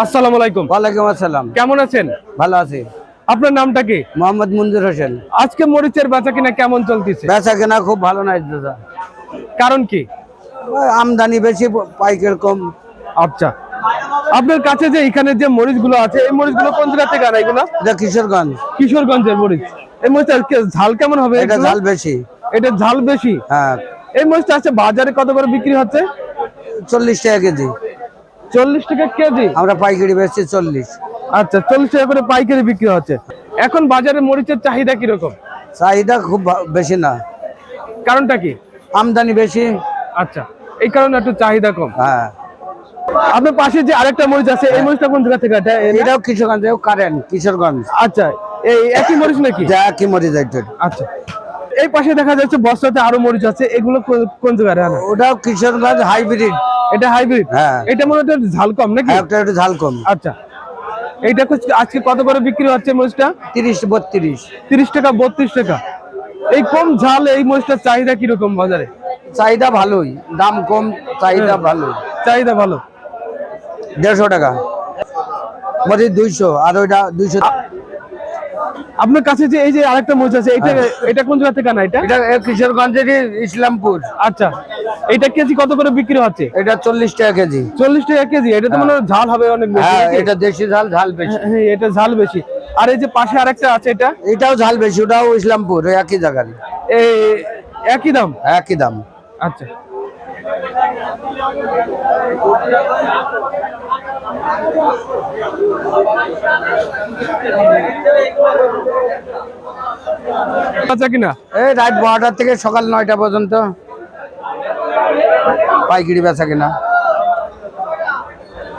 আসসালামু আলাইকুম। ওয়ালাইকুম আসসালাম। কেমন আছেন? ভালো আছি। আপনার নামটা কি? মোহাম্মদ মঞ্জুর হোসেন। আজকে মরিচের বেচা কিনা কেমন চলতেছে? বেচা কেনা খুব ভালো নাই দাদা। কারণ কি? আমদানি বেশি পাইকার কম। আচ্ছা। আপনার কাছে যে এখানে যে মরিচগুলো আছে এই মরিচগুলো কোন জায়গা থেকে আনা এগুলো? এটা কিশোরগঞ্জ। কিশোরগঞ্জের মরিচ। এই মরিচটা ঝাল কেমন হবে এটা ঝাল বেশি। এটা ঝাল বেশি? হ্যাঁ। এই মরিচটা আছে বাজারে কত করে বিক্রি হচ্ছে? চল্লিশ টাকা কেজি। চল্লিশ টাকা কেজি? আমরা পাইকারি বেচছি চল্লিশ। আচ্ছা চল্লিশ টাকা করে পাইকারি বিক্রি হচ্ছে। এখন বাজারে মরিচের চাহিদা কীরকম? চাহিদা খুব বেশি না। কারণটা কি? আমদানি বেশি। আচ্ছা এই কারণে একটু চাহিদা কম। হ্যাঁ। আপনার পাশে যে আরেকটা মরিচ আছে এই মরিচটা কোন জায়গা থেকে এটাও কিশোরগঞ্জ কারেন্ট কিশোরগঞ্জ। আচ্ছা এই একই মরিচ নাকি? যা কি মরি যাইতে আচ্ছা এই পাশে দেখা যাচ্ছে বস্তাতে আরও মরিচ আছে। এগুলো কোন- জায়গায় আনা ওটাও কিশোরগঞ্জ হাইব্রিড। এটা হাইব্রিড? হ্যাঁ। এটা মনে হচ্ছে ঝাল কম নাকি? একটা একটু ঝাল কম। আচ্ছা। এইটা আজকে কত করে বিক্রি হচ্ছে মরিচটা? তিরিশ বত্রিশ। তিরিশ টাকা বত্রিশ টাকা। এই কম ঝাল এই মরিচটার চাহিদা কীরকম বাজারে? চাহিদা ভালোই। দাম কম চাহিদা ভালো। চাহিদা ভালো। দেড়শো টাকা। মরি দুইশো আর ওইটা দুইশো আপনার কাছে যে এই যে আরেকটা মরিচ আছে এটা এটা কোন জায়গা থেকে আনা এটা? এটা কিশোরগঞ্জের ইসলামপুর। আচ্ছা এটা কেজি কত করে বিক্রি হচ্ছে? এটা চল্লিশ টাকা কেজি। চল্লিশ টাকা কেজি এটা তো মনে হয় ঝাল হবে অনেক বেশি হ্যাঁ এটা দেশি ঝাল ঝাল বেশি। হ্যাঁ, এটা ঝাল বেশি। আর এই যে পাশে আরেকটা আছে এটা? এটাও ঝাল বেশি ওটাও ইসলামপুর একই জায়গার। এই একই দাম? একই দাম। আচ্ছা। আচ্ছা কিনা? এই রাত বারোটার থেকে সকাল নয়টা পর্যন্ত পাইকিরি বেচা কিনা।